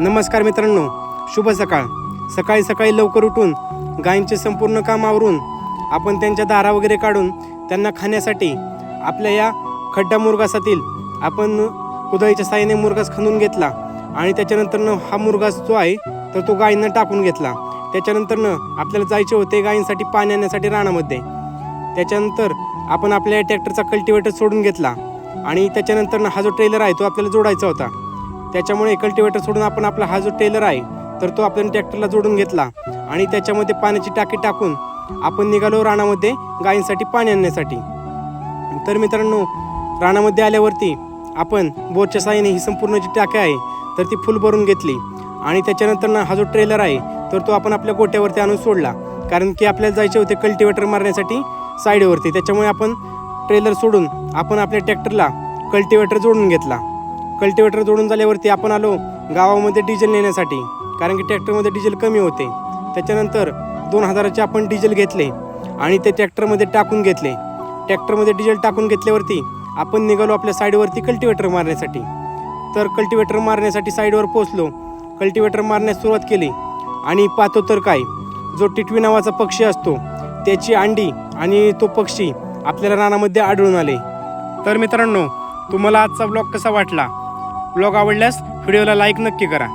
नमस्कार मित्रांनो शुभ सकाळ. सकाळी सकाळी लवकर उठून गायींचे संपूर्ण काम आवरून आपण त्यांच्या दारा वगैरे काढून त्यांना खाण्यासाठी आपल्या या खड्डा मुरगासातील आपण कुदळीच्या साहाय्याने मुरगास खणून घेतला आणि त्याच्यानंतरनं हा मुरगास जो आहे तर तो गायींना टाकून घेतला. त्याच्यानंतरनं आपल्याला जायचे होते गायींसाठी पाणी आणण्यासाठी रानामध्ये. त्याच्यानंतर आपण आपल्या ट्रॅक्टरचा कल्टिवेटर सोडून घेतला आणि त्याच्यानंतरनं हा जो ट्रेलर आहे तो आपल्याला जोडायचा होता. त्याच्यामुळे कल्टिवेटर सोडून आपण आपला हा जो टेलर आहे तर तो आपण ट्रॅक्टरला जोडून घेतला. आणि त्याच्यामध्ये पाण्याची टाकी टाकून आपण निघालो रानामध्ये गायींसाठी पाणी आणण्यासाठी. तर मित्रांनो रानामध्ये आल्यावरती आपण बोरच्या साहाय्याने ही संपूर्ण जी टाकी आहे तर ती फुल भरून घेतली. आणि त्याच्यानंतर ना हा जो ट्रेलर आहे तर तो आपण आपल्या गोट्यावरती आणून सोडला. कारण की आपल्याला जायचे होते कल्टिवेटर मारण्यासाठी साईडवरती त्याच्यामुळे आपण ट्रेलर सोडून आपण आपल्या ट्रॅक्टरला कल्टिवेटर जोडून घेतला. कल्टिवेटर जोडून झाल्यावरती आपण आलो गावामध्ये डिझेल नेण्यासाठी. कारण की ट्रॅक्टरमध्ये डिझेल कमी होते. त्याच्यानंतर दोन हजाराचे आपण डिझेल घेतले आणि ते ट्रॅक्टरमध्ये टाकून घेतले. ट्रॅक्टरमध्ये डिझेल टाकून घेतल्यावरती आपण निघालो आपल्या साईडवरती कल्टिवेटर मारण्यासाठी. तर कल्टिवेटर मारण्यासाठी साईडवर पोचलो कल्टिवेटर मारण्यास सुरुवात केली. आणि पाहतो तर काय जो टिटवी नावाचा पक्षी असतो त्याची अंडी आणि तो पक्षी आपल्याला रानामध्ये आढळून आले. तर मित्रांनो तुम्हाला आजचा ब्लॉग कसा वाटला? ब्लॉग आवडल्यास व्हिडिओला लाईक नक्की करा.